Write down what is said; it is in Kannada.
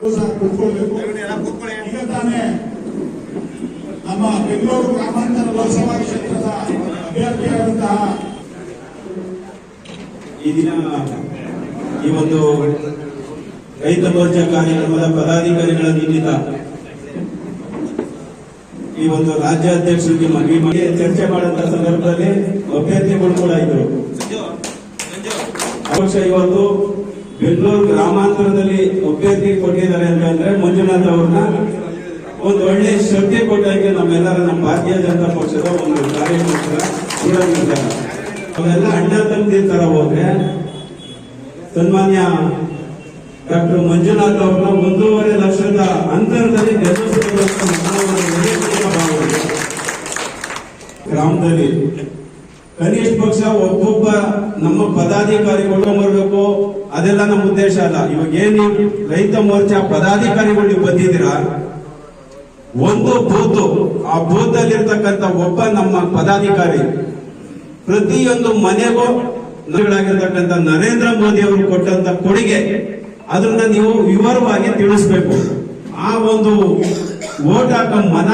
ಈಗ ತಾನೇ ನಮ್ಮ ಬೆಂಗಳೂರು ಗ್ರಾಮಾಂತರ ಲೋಕಸಭಾ ಕ್ಷೇತ್ರದ ಅಭ್ಯರ್ಥಿಯಾದಂತಹ ಈ ದಿನ ಈ ಒಂದು ರೈತ ಮೋರ್ಚಾ ಕಾರ್ಯಕ್ರಮದ ಪದಾಧಿಕಾರಿಗಳ ನಿಮಿತ್ತ ಈ ಒಂದು ರಾಜ್ಯಾಧ್ಯಕ್ಷರಿಗೆ ಮನವಿ ಮಾಡಿ ಚರ್ಚೆ ಮಾಡುವಂತ ಸಂದರ್ಭದಲ್ಲಿ ಅಭ್ಯರ್ಥಿಗಳು ಕೂಡ ಇದ್ರು ಪಕ್ಷ ಇವತ್ತು ಬೆಂಗಳೂರು ಗ್ರಾಮಾಂತರದಲ್ಲಿ ಕೊಟ್ಟಿದ್ದಾರೆ ಮಂಜುನಾಥ್ ಅವ್ರನ್ನ ಒಂದು ಒಳ್ಳೆ ಶ್ರದ್ಧೆ ಕೊಟ್ಟಾಗೆ ನಮ್ಮೆಲ್ಲರ ನಮ್ಮ ಭಾರತೀಯ ಜನತಾ ಪಕ್ಷದ ಒಂದು ಕಾರ್ಯಕರ್ತರ ನಿರ್ಧಾರ ಅವೆಲ್ಲ ಅಣ್ಣ ತಂದಿ ತರ ಹೋದ್ರೆ ಸನ್ಮಾನ್ಯ ಡಾಕ್ಟರ್ ಮಂಜುನಾಥ್ ಅವ್ರನ್ನ ಒಂದೂವರೆ ಲಕ್ಷದ ಅಂತರದಲ್ಲಿ ಗ್ರಾಮದಲ್ಲಿ ಕನಿಷ್ಠ ಪಕ್ಷ ಒಬ್ಬೊಬ್ಬ ನಮ್ಮ ಪದಾಧಿಕಾರಿಗಳು ಬರಬೇಕು. ಅದೆಲ್ಲ ನಮ್ಮ ಉದ್ದೇಶ ಅಲ್ಲ. ಇವಾಗ ಏನು ರೈತ ಮೋರ್ಚಾ ಪದಾಧಿಕಾರಿಗಳು ಬಂದಿದ್ದೀರಾ? ಒಂದು ಬೂತ್, ಆ ಬೂತ್ ಅಲ್ಲಿರ್ತಕ್ಕಂಥ ಒಬ್ಬ ನಮ್ಮ ಪದಾಧಿಕಾರಿ, ಪ್ರತಿಯೊಂದು ಮನೆಗೂ ನಗಳಾಗಿರ್ತಕ್ಕಂಥ ನರೇಂದ್ರ ಮೋದಿ ಅವರು ಕೊಟ್ಟಂತ ಕೊಡುಗೆ, ಅದನ್ನ ನೀವು ವಿವರವಾಗಿ ತಿಳಿಸ್ಬೇಕು. ಆ ಒಂದು ಓಟ್ ಹಾಕ ಮನ